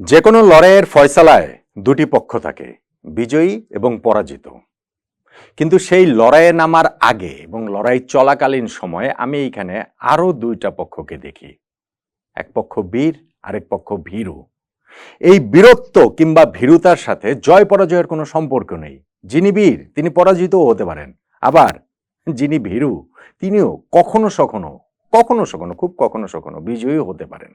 যে কোনো লড়াইয়ের ফয়সালায় দুটি পক্ষ থাকে, বিজয়ী এবং পরাজিত। কিন্তু সেই লড়াইয়ে নামার আগে এবং লড়াই চলাকালীন সময়ে আমি এইখানে আরও দুইটা পক্ষকে দেখি। এক পক্ষ বীর, আরেক পক্ষ ভীরু। এই বীরত্ব কিংবা ভীরুতার সাথে জয় পরাজয়ের কোনো সম্পর্ক নেই। যিনি বীর, তিনি পরাজিতও হতে পারেন। আবার যিনি ভীরু, তিনিও কখনো সখনো কখনো সখনো খুব কখনো সখনো বিজয়ী হতে পারেন।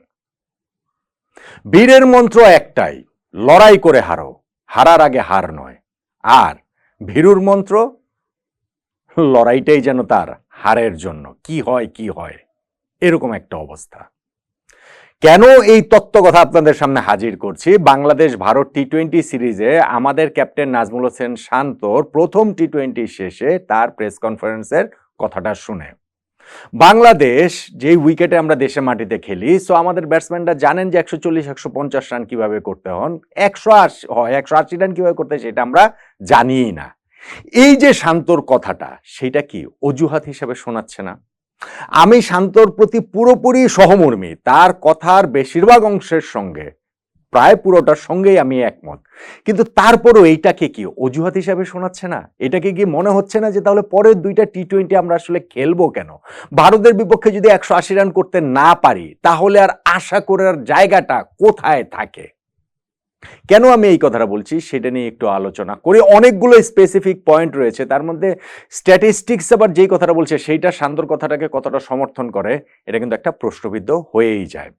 বীরের মন্ত্র একটাই, লড়াই করে হারো, হারার আগে হার নয়। আর ভীরুর মন্ত্র, লড়াইটাই যেন তার হারের জন্য, কি হয় কি হয়, এরকম একটা অবস্থা। কেন এই তত্ত্ব কথা আপনাদের সামনে হাজির করছি? বাংলাদেশ ভারত টি টোয়েন্টি সিরিজে আমাদের ক্যাপ্টেন নাজমুল হোসেন শান্তর প্রথম টি টোয়েন্টি শেষে তার প্রেস কনফারেন্সের কথাটা শুনে। বাংলাদেশ যেই উইকেটে আমরা দেশের মাটিতে খেলি সো আমাদের ব্যাটসম্যানরা জানেন যে একশো চল্লিশ, একশো পঞ্চাশ রান কীভাবে করতে হন। একশো আশি হয়, একশো আশি রান কীভাবে করতে হয় সেটা আমরা জানিই না। এই যে শান্তর কথাটা, সেটা কি অজুহাত হিসেবে শোনাচ্ছে না? আমি শান্তর প্রতি পুরোপুরি সহমর্মী, তার কথার বেশিরভাগ অংশের সঙ্গে প্রায় পুরোটার সঙ্গেই আমি একমত। কিন্তু তারপরও এইটাকে কি অজুহাত হিসাবে শোনাচ্ছে না? এটাকে কি মনে হচ্ছে না যে তাহলে পরের দুইটা টি টোয়েন্টি আমরা আসলে খেলব কেন? ভারতের বিপক্ষে যদি একশো আশি রান করতে না পারি, তাহলে আর আশা করার জায়গাটা কোথায় থাকে? কেন আমি এই কথাটা বলছি সেটা নিয়ে একটু আলোচনা করি। অনেকগুলো স্পেসিফিক পয়েন্ট রয়েছে। তার মধ্যে স্ট্যাটিস্টিক্স আবার যেই কথাটা বলছে, সেইটা শান্তর কথাটাকে কতটা সমর্থন করে, এটা কিন্তু একটা প্রশ্নবিদ্ধ হয়েই যায়।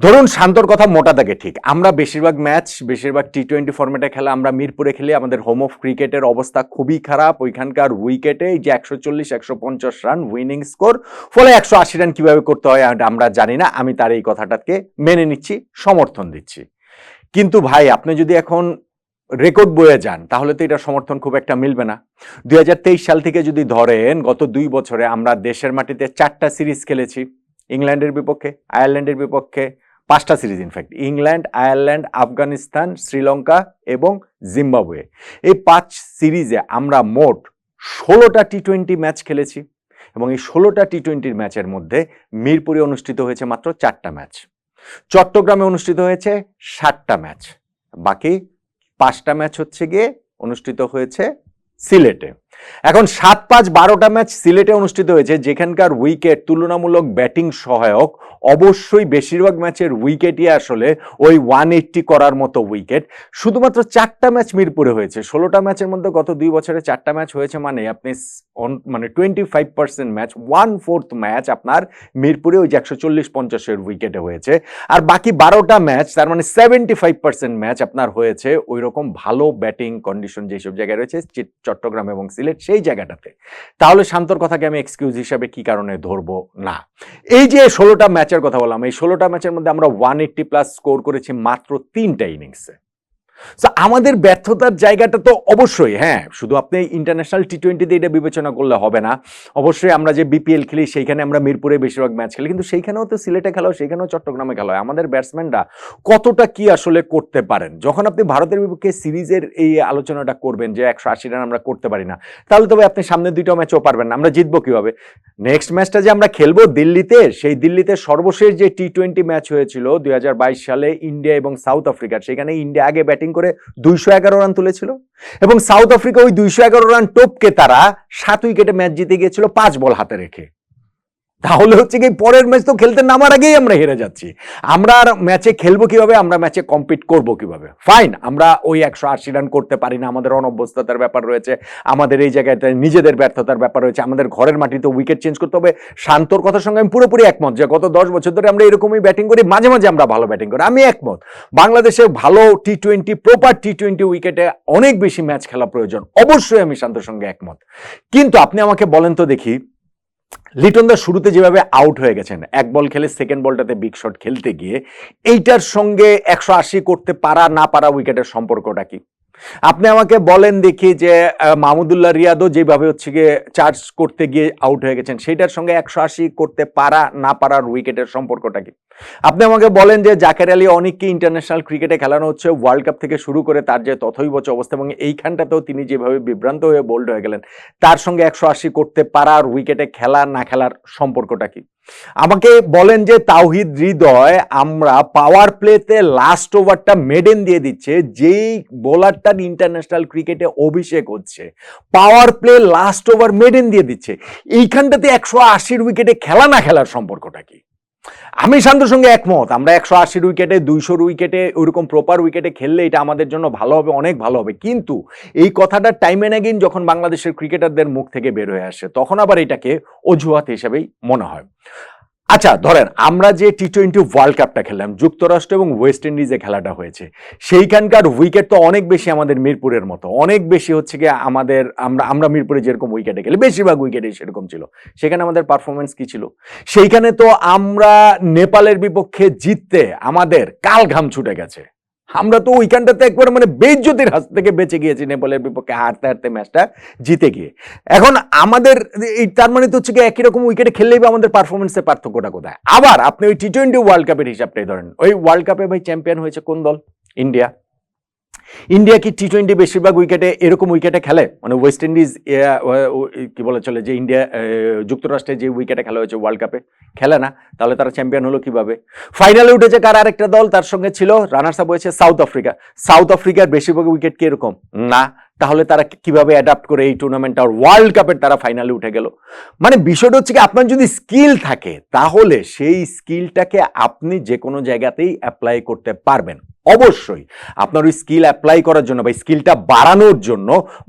ধরুন শান্তর কথা মোটা দাগে ঠিক। আমরা বেশিরভাগ ম্যাচ, বেশিরভাগ টি টোয়েন্টি ফর্মেটে খেলা, আমরা মিরপুরে খেলি, আমাদের হোম অফ ক্রিকেটের অবস্থা খুবই খারাপ। ওইখানকার উইকেটে এই যে একশো চল্লিশ, একশো পঞ্চাশ রান উইনিং স্কোর ফলে একশো আশি রান কীভাবে করতে হয় আমরা জানি না। আমি তার এই কথাটাকে মেনে নিচ্ছি, সমর্থন দিচ্ছি। কিন্তু ভাই, আপনি যদি এখন রেকর্ড বয়ে যান, তাহলে তো এটা সমর্থন খুব একটা মিলবে না। দুই হাজার তেইশ সাল থেকে যদি ধরেন, গত দুই বছরে আমরা দেশের মাটিতে চারটা সিরিজ খেলেছি। ইংল্যান্ডের বিপক্ষে, আয়ারল্যান্ডের বিপক্ষে পাঁচটা series in fact England, Ireland, Afghanistan, Sri Lanka এবং জিম্বাবুয়ে। এই পাঁচ সিরিজে আমরা মোট ষোলোটা টি টোয়েন্টি ম্যাচ খেলেছি এবং এই ষোলোটা টি টোয়েন্টির ম্যাচের মধ্যে মিরপুরে অনুষ্ঠিত হয়েছে মাত্র চারটা ম্যাচ চট্টগ্রামে অনুষ্ঠিত হয়েছে ষাটটা ম্যাচ বাকি পাঁচটা ম্যাচ হচ্ছে গিয়ে অনুষ্ঠিত হয়েছে সিলেটে। এখন সাত পাঁচ বারোটা ম্যাচ সিলেটে অনুষ্ঠিত হয়েছে, যেখানকার উইকেট তুলনামূলক ব্যাটিং সহায়ক। অবশ্যই বেশিরভাগ ম্যাচের উইকেটই আসলে ওই ওয়ান এইট্টি করার মতো উইকেট শুধুমাত্র চারটা ম্যাচ মিরপুরে হয়েছে। ষোলোটা ম্যাচের মধ্যে গত দুই বছরে চারটা ম্যাচ হয়েছে মানে আপনি মানে twenty five percent match one fourth match আপনার মিরপুরে ওই যে একশো চল্লিশ পঞ্চাশের উইকেটে হয়েছে। আর বাকি বারোটা ম্যাচ, তার মানে সেভেন্টি ফাইভ পার্সেন্ট ম্যাচ আপনার হয়েছে। ওই রকম ভালো ব্যাটিং কন্ডিশন যেসব জায়গায় রয়েছে চট্টগ্রাম এবং সিলেট। সেই জায়গাটাতে। তাহলে শান্তর কথাকে আমি এক্সকিউজ হিসাবে কি কারণে ধরবো? না। এই যে ষোলোটা ম্যাচের কথা বললাম, এই ষোলোটা ম্যাচের মধ্যে আমরা ওয়ান এইট্টি প্লাস স্কোর করেছি মাত্র তিনটা ইনিংসে So, আমাদের ব্যর্থতার জায়গাটা তো অবশ্যই হ্যাঁ শুধু আপনি ইন্টারন্যাশনাল টি টোয়েন্টিতে এটা বিবেচনা করলে হবে না। অবশ্যই আমরা যে বিপিএল খেলি সেইখানে আমরা মিরপুরে বেশিরভাগ ম্যাচ খেলি কিন্তু সেইখানেও তো সিলেটে খেলা হয় সেইখানেও চট্টগ্রামে খেলা হয়। আমাদের ব্যাটসম্যানরা কতটা কি আসলে করতে পারেন? যখন আপনি ভারতের বিপক্ষে সিরিজের এই আলোচনাটা করবেন যে একশো আশি রান আমরা করতে পারি না তাহলে তবে আপনি সামনের দুইটা ম্যাচও পারবেন না। আমরা জিতবো কীভাবে? নেক্সট ম্যাচটা যে আমরা খেলব দিল্লিতে সেই দিল্লিতে সর্বশেষ যে টি টোয়েন্টি ম্যাচ হয়েছিল দুই হাজার বাইশ সালে ইন্ডিয়া এবং সাউথ আফ্রিকার সেখানে ইন্ডিয়া আগে ব্যাটিং করে দুইশো এগারো রান তুলেছিল। এবং সাউথ আফ্রিকা ওই দুইশো এগারো রান টোপকে তারা সাত উইকেটে ম্যাচ জিতে গিয়েছিল, পাঁচ বল হাতে রেখে। তাহলে হচ্ছে কি পরের ম্যাচ তো খেলতে নামার আগেই আমরা হেরে যাচ্ছি। আমরা আর ম্যাচে খেলব কীভাবে? আমরা ম্যাচে কম্পিট করব কীভাবে? ফাইন আমরা ওই একশো আশি রান করতে পারি না। আমাদের অনভ্যস্ততার ব্যাপার রয়েছে। আমাদের এই জায়গাতে নিজেদের ব্যর্থতার ব্যাপার রয়েছে। আমাদের ঘরের মাটিতে উইকেট চেঞ্জ করতে হবে। শান্তর কথার সঙ্গে আমি পুরোপুরি একমত যে গত দশ বছর ধরে আমরা এরকমই ব্যাটিং করি। মাঝে মাঝে আমরা ভালো ব্যাটিং করি। আমি একমত। বাংলাদেশে ভালো T twenty proper T twenty উইকেটে অনেক বেশি ম্যাচ খেলা প্রয়োজন। অবশ্যই আমি শান্তর সঙ্গে একমত। কিন্তু আপনি আমাকে বলেন তো দেখি লিটন দা শুরুতে যেভাবে আউট হয়ে গেছেন, এক বল খেলে সেকেন্ড বলটাতে বিগ শট খেলতে গিয়ে, এইটার সঙ্গে একশো আশি করতে পারা, না পারা উইকেটের সম্পর্কটা কি? আপনি আমাকে বলেন দেখি যে মাহমুদুল্লাহ রিয়াদও যেভাবে হচ্ছে গিয়ে চার্জ করতে গিয়ে আউট হয়ে গেছেন, সেইটার সঙ্গে একশো আশি করতে পারা, না পারার উইকেটের সম্পর্কটা কি? আপনি আমাকে বলেন যে, জাকের আলী অনেককে ইন্টারন্যাশনাল ক্রিকেটে খেলানো হচ্ছে ওয়ার্ল্ড কাপ থেকে শুরু করে তার যে তথৈবচ অবস্থা এবং এইখানটাতেও তিনি যেভাবে বিভ্রান্ত হয়ে বোল্ড হয়ে গেলেন, তার সঙ্গে একশো আশি করতে পারার উইকেটে খেলা না খেলার সম্পর্কটা কি? আমাকে বলেন যে তাওহিদ হৃদয় আমরা পাওয়ার প্লেতে লাস্ট ওভারটা মেডেন দিয়ে দিচ্ছে, যেই বোলারটার ইন্টারন্যাশনাল ক্রিকেটে অভিষেক হচ্ছে power play last over maiden দিয়ে দিচ্ছে। এইখানটাতে একশো আশির উইকেটে খেলা না খেলার সম্পর্কটা কি? আমি শান্তর সঙ্গে একমত। আমরা একশো আশির উইকেটে, দুইশোর উইকেটে, ওইরকম প্রপার উইকেটে খেললে এটা আমাদের জন্য ভালো হবে, অনেক ভালো হবে। কিন্তু এই কথাটা টাইম এন অ্যাগেন যখন বাংলাদেশের ক্রিকেটারদের মুখ থেকে বের হয়ে আসে, তখন আবার এটাকে অজুহাত হিসেবেই মনে হয়। আচ্ছা ধরেন আমরা যে টি টোয়েন্টি ওয়ার্ল্ড কাপটা খেললাম, যুক্তরাষ্ট্র এবং ওয়েস্ট ইন্ডিজে খেলাটা হয়েছে, সেইখানকার উইকেট তো অনেক বেশি আমাদের মিরপুরের মতো। অনেক বেশি হচ্ছে কি আমাদের, আমরা আমরা মিরপুরে যেরকম উইকেটে খেলি, বেশিরভাগ উইকেটে সেরকম ছিল। সেখানে আমাদের পারফরমেন্স কী ছিল? সেইখানে তো আমরা নেপালের বিপক্ষে জিততে আমাদের কাল ঘাম ছুটে গেছে। আমরা তো ওইখানটাতে একবার মানে বেজ্যোতির হাত থেকে বেঁচে গিয়েছি নেপালের বিপক্ষে, হারতে হারতে ম্যাচটা জিতে গিয়ে। এখন আমাদের এই তার মানে তো হচ্ছে কি একই রকম উইকেটে খেললেই আমাদের পারফরমেন্সের পার্থক্যটা কোথায়? আবার আপনি ওই টি টোয়েন্টি ওয়ার্ল্ড কাপের হিসাবটাই ধরেন। ওই ওয়ার্ল্ড কাপে ভাই চ্যাম্পিয়ন হয়েছে কোন দল? ইন্ডিয়া ইন্ডিয়া কি টি টোয়েন্টি বেশিরভাগ উইকেটে এরকম উইকেটে খেলে? মানে ওয়েস্ট ইন্ডিজ কি বলে চলে, যে ইন্ডিয়া যুক্তরাষ্ট্রে যে উইকেটে খেলা হয়েছে ওয়ার্ল্ড কাপে খেলে না। তাহলে তারা চ্যাম্পিয়ন হলো কীভাবে? ফাইনালে উঠেছে কার আরেকটা দল? তার সঙ্গে ছিল রানার্স আপ হয়েছে সাউথ আফ্রিকা সাউথ আফ্রিকার বেশিরভাগ উইকেট কি এরকম? না। তাহলে তারা কীভাবে অ্যাডাপ্ট করে এই টুর্নামেন্টটা ওয়ার্ল্ড কাপের তারা ফাইনালে উঠে গেল। মানে বিষয়টা হচ্ছে কি, আপনার যদি স্কিল থাকে, তাহলে সেই স্কিলটাকে আপনি যে কোনো জায়গাতেই অ্যাপ্লাই করতে পারবেন। অবশ্যই। আপনার ওই স্কিল অ্যাপ্লাই করার জন্য বা স্কিলটা বাড়ানোর জন্য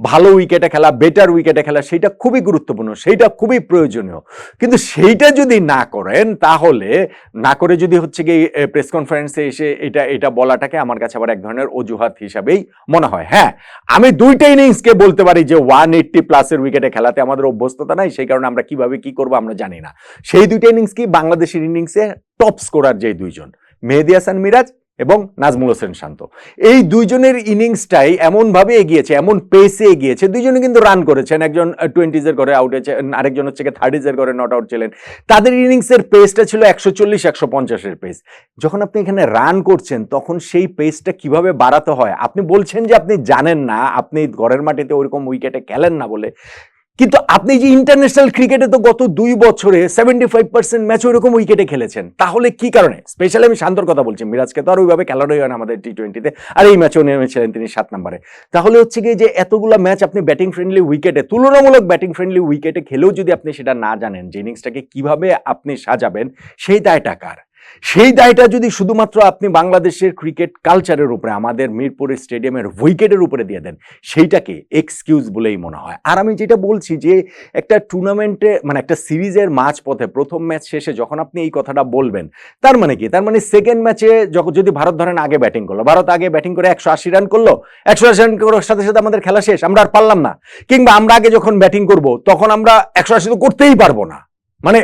ভালো উইকেটে খেলা বেটার উইকেটে খেলা, সেইটা খুবই গুরুত্বপূর্ণ, সেইটা খুবই প্রয়োজনীয়। কিন্তু সেইটা যদি না করেন, তাহলে না করে যদি হচ্ছে কি প্রেস কনফারেন্সে এসে এটা এটা বলাটাকে আমার কাছে আবার এক ধরনের অজুহাত হিসাবেই মনে হয়। হ্যাঁ আমি দুইটা ইনিংসকে বলতে পারি যে ওয়ান এইট্টি প্লাসের উইকেটে খেলাতে আমাদের অভ্যস্ততা নাই, সেই কারণে আমরা কীভাবে কি করব আমরা জানি না। সেই দুইটা ইনিংস কি বাংলাদেশের ইনিংসে টপ স্কোরার যে দুইজন, মেহেদি হাসান মিরাজ এবং নাজমুল হোসেন শান্ত। এই দুইজনের ইনিংসটাই এমনভাবে এগিয়েছে, এমন পেসে এগিয়েছে। দুইজনে কিন্তু রান করেছেন। একজন টোয়েন্টিজের ঘরে আউট হয়েছে আরেকজন হচ্ছে থার্টিজের ঘরে নট আউট ছিলেন। তাদের ইনিংসের পেসটা ছিল একশো চল্লিশ, একশো পঞ্চাশের পেস যখন আপনি এখানে রান করছেন, তখন সেই পেসটা কীভাবে বাড়াতে হয়? আপনি বলছেন যে আপনি জানেন না, আপনি ঘরের মাটিতে ওইরকম উইকেটে খেলেন না বলে। কিন্তু আপনি যে ইন্টারন্যাশনাল ক্রিকেটে তো গত দুই বছরে সেভেন্টি ফাইভ পার্সেন্ট ম্যাচ ওইরকম উইকেটে খেলেছেন, তাহলে কি কারণে? স্পেশালি আমি শান্তর কথা বলছি, মিরাজকে তো আর ওইভাবে খেলানোই হয় না আমাদের টি টোয়েন্টিতে আর এই ম্যাচেও নেমেছিলেন তিনি সাত নম্বরে। তাহলে হচ্ছে কি যে এতগুলো ম্যাচ আপনি ব্যাটিং ফ্রেন্ডলি উইকেটে তুলনামূলক ব্যাটিং ফ্রেন্ডলি উইকেটে খেলেও যদি আপনি সেটা না জানেন, যে ইনিংসটাকে কীভাবে আপনি সাজাবেন সেই দায়টা কার? সেই দায়টা যদি শুধুমাত্র আপনি বাংলাদেশের ক্রিকেট কালচারের উপরে, আমাদের মিরপুরের স্টেডিয়ামের উইকেটের উপরে দিয়ে দেন, সেইটাকে এক্সকিউজ বলেই মনে হয়। আর আমি যেটা বলছি যে, একটা টুর্নামেন্টে মানে একটা সিরিজের মাঝ পথে প্রথম ম্যাচ শেষে যখন আপনি এই কথাটা বলবেন, তার মানে কি? তার মানে সেকেন্ড ম্যাচে যখন যদি ভারত ধরেন আগে ব্যাটিং করল, ভারত আগে ব্যাটিং করে একশো আশি রান করল, একশো আশি রান করার সাথে সাথে আমাদের খেলা শেষ, আমরা আর পারলাম না। কিংবা আমরা আগে যখন ব্যাটিং করব, তখন আমরা একশো আশি তো করতেই পারব না। মানে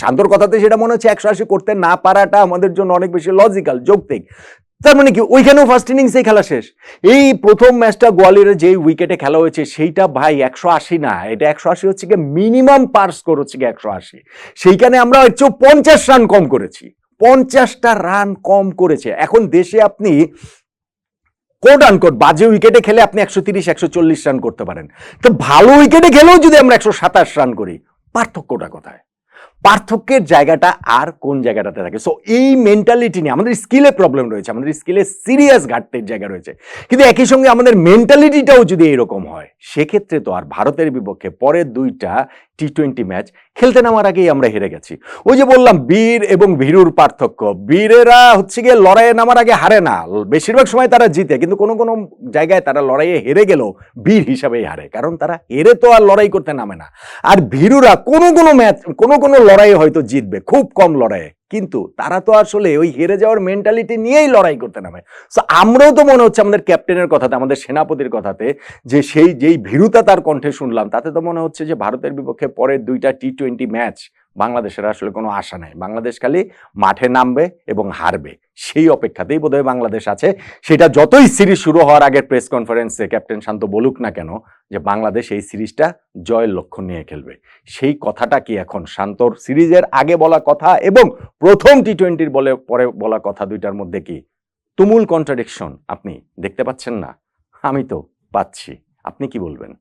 শান্তর কথাতে সেটা মনে হচ্ছে একশো আশি করতে না পারাটা আমাদের জন্য অনেক বেশি লজিক্যাল যৌক্তিক। তার মানে কি, ওইখানেও ফার্স্ট ইনিংসেই খেলা শেষ। এই প্রথম ম্যাচটা গোয়ালিয়রে যেই উইকেটে খেলা হয়েছে, সেইটা ভাই একশো আশি না, এটা একশো আশি হচ্ছে গিয়ে মিনিমাম পার স্কোর হচ্ছে গিয়ে একশো আশি। সেইখানে আমরা হচ্ছে পঞ্চাশ রান কম করেছি। পঞ্চাশটা রান কম করেছে। এখন দেশে আপনি কোট আনকোট বাজে উইকেটে খেলে আপনি একশো তিরিশ, একশো চল্লিশ রান করতে পারেন। তো ভালো উইকেটে খেলেও যদি আমরা একশো সাতাশ রান করি, পার্থক্যটা কোথায়? পার্থক্যের জায়গাটা আর কোন জায়গাটাতে থাকে? সো এই মেন্টালিটি নিয়ে আমাদের স্কিলে প্রবলেম রয়েছে, আমাদের স্কিলে সিরিয়াস ঘাটতির জায়গা রয়েছে। কিন্তু একই সঙ্গে আমাদের মেন্টালিটিটাও যদি এরকম হয়, সেক্ষেত্রে তো আর ভারতের বিপক্ষে পরের দুইটা টি টোয়েন্টি ম্যাচ খেলতে নামার আগেই আমরা হেরে গেছি। ওই যে বললাম, বীর এবং ভীরুর পার্থক্য। বীরেরা হচ্ছে গিয়ে লড়াইয়ে নামার আগে হারে না। বেশিরভাগ সময় তারা জিতে, কিন্তু কোনো কোনো জায়গায় তারা লড়াইয়ে হেরে গেলেও বীর হিসাবেই হারে, কারণ তারা হেরে তো আর লড়াই করতে নামে না। আর ভীরুরা কোনো কোনো ম্যাচ কোনো কোনো লড়াইয়ে হয়তো জিতবে, খুব কম লড়াইয়ে। কিন্তু তারা তো আসলে ওই হেরে যাওয়ার মেন্টালিটি নিয়েই লড়াই করতে নামে। সো আমরাও তো মনে হচ্ছে আমাদের ক্যাপ্টেনের কথাতে, আমাদের সেনাপতির কথাতে, যে সেই, যেই ভীরুতা তার কণ্ঠে শুনলাম, তাতে তো মনে হচ্ছে যে ভারতের বিপক্ষে পরের দুইটা টি টোয়েন্টি ম্যাচ বাংলাদেশের আসলে কোনো আশা নাই। বাংলাদেশ খালি মাঠে নামবে এবং হারবে। সেই অপেক্ষাতেই বোধহয় বাংলাদেশ আছে। সেটা যতই সিরিজ শুরু হওয়ার আগের প্রেস কনফারেন্সে ক্যাপ্টেন শান্ত বলুক না কেন, যে বাংলাদেশ এই সিরিজটা জয়ের লক্ষ্য নিয়ে খেলবে। সেই কথাটা কি এখন শান্তর সিরিজের আগে বলা কথা এবং প্রথম টি টোয়েন্টির বলে পরে বলা কথা দুইটার মধ্যে কি? তুমুল কন্ট্রাডিকশন আপনি দেখতে পাচ্ছেন না? আমি তো পাচ্ছি। আপনি কি বলবেন?